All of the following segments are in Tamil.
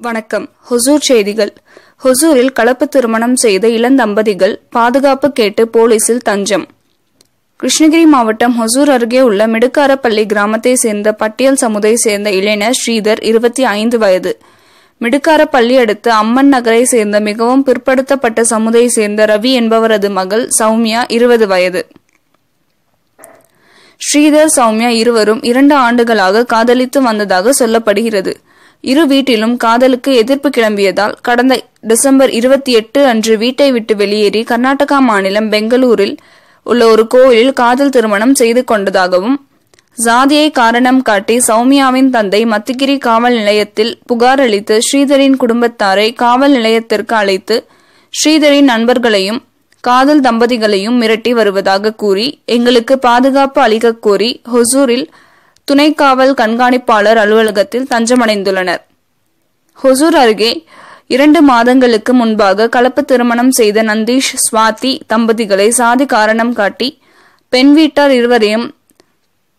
வணக்கம். ஹொசூர் செய்திகள். ஹொசூரில் கலப்பு திருமணம் செய்த இளந்தம்பதிகள் பாதுகாப்பு கேட்டு போலீசில் தஞ்சம். கிருஷ்ணகிரி மாவட்டம் ஹொசூர் அருகே உள்ள மிடுக்காரப்பள்ளி கிராமத்தை சேர்ந்த பட்டியல் சமுதாயை சேர்ந்த இளைஞர் ஸ்ரீதர் இருபத்தி ஐந்து வயது. மிடுக்காரப்பள்ளி அடுத்து அம்மன் நகரை சேர்ந்த மிகவும் பிற்படுத்தப்பட்ட சமுதாயை சேர்ந்த ரவி என்பவரது மகள் சௌமியா இருபது வயது. ஸ்ரீதர் சௌமியா இருவரும் இரண்டு ஆண்டுகளாக காதலித்து வந்ததாக சொல்லப்படுகிறது. இரு வீட்டிலும் காதலுக்கு எதிர்ப்பு கிளம்பியதால் கடந்த டிசம்பர் இருபத்தி எட்டு அன்று வீட்டை விட்டு வெளியேறி கர்நாடகா மாநிலம் பெங்களூரில் உள்ள ஒரு கோயிலில் காதல் திருமணம் செய்து கொண்டதாகவும் ஜாதியை காரணம் காட்டி சௌமியாவின் தந்தை மத்திகிரி காவல் நிலையத்தில் புகார் அளித்து ஸ்ரீதரின் குடும்பத்தாரை காவல் நிலையத்திற்கு அழைத்து ஸ்ரீதரின் நண்பர்களையும் காதல் தம்பதிகளையும் மிரட்டி வருவதாக கூறி எங்களுக்கு பாதுகாப்பு அளிக்க கோரி ஹொசூரில் துணை காவல் கண்காணிப்பாளர் அலுவலகத்தில் தஞ்சமடைந்துள்ளனர். ஹொசூர் அருகே இரண்டு மாதங்களுக்கு முன்பாக கலப்பு திருமணம் செய்த நந்தீஷ் சுவாதி தம்பதிகளை சாதி காரணம் காட்டி பெண் வீட்டார் இருவரையும்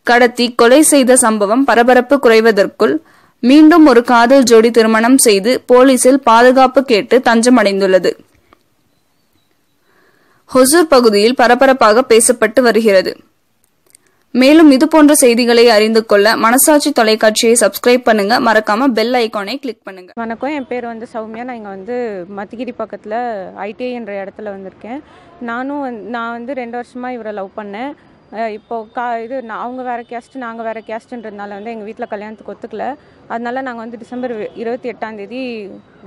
கடத்தி கொலை செய்த சம்பவம் பரபரப்பு குறைவதற்குள் மீண்டும் ஒரு காதல் ஜோடி திருமணம் செய்து போலீசில் பாதுகாப்பு கேட்டு தஞ்சமடைந்துள்ளது. ஹொசூர் பகுதியில் பரபரப்பாக பேசப்பட்டு வருகிறது. மேலும் இது போன்ற செய்திகளை அறிந்து கொள்ள மனசாட்சி தொலைக்காட்சியை சப்ஸ்கிரைப் பண்ணுங்க. மறக்காம பெல் ஐக்கானை கிளிக் பண்ணுங்க. வணக்கம். என் பேர் வந்து சௌமியா. நான் இங்கே வந்து மத்திகிரி பக்கத்தில் ஐடிஐ என்ற இடத்துல வந்திருக்கேன். நானும் வந்து நான் வந்து ரெண்டு வருஷமாக இவரை லவ் பண்ணேன். இப்போது இப்போ கா இது நான் அவங்க வேறு கேஸ்ட்டு நாங்கள் வேறு கேஸ்ட்டுன்றதுனால வந்து எங்கள் வீட்டில் கல்யாணத்துக்கு ஒத்துக்கல. அதனால நாங்கள் வந்து டிசம்பர் இருபத்தி எட்டாந்தேதி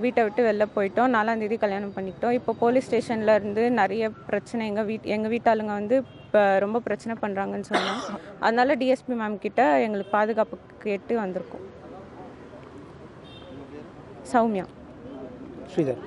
வீட்டை விட்டு வெளில போயிட்டோம். நாலாந்தேதி கல்யாணம் பண்ணிக்கிட்டோம். இப்போ போலீஸ் ஸ்டேஷனில் இருந்து நிறைய பிரச்சனை எங்கள் வீட் எங்கள் வீட்டாளுங்க வந்து இப்போ ரொம்ப பிரச்சனை பண்ணுறாங்கன்னு சொன்னோம் அதனால டிஎஸ்பி மேம் கிட்ட எங்களுக்கு பாதுகாப்பு கேட்டு வந்திருக்கோம். சௌமியா. ஸ்ரீதர்.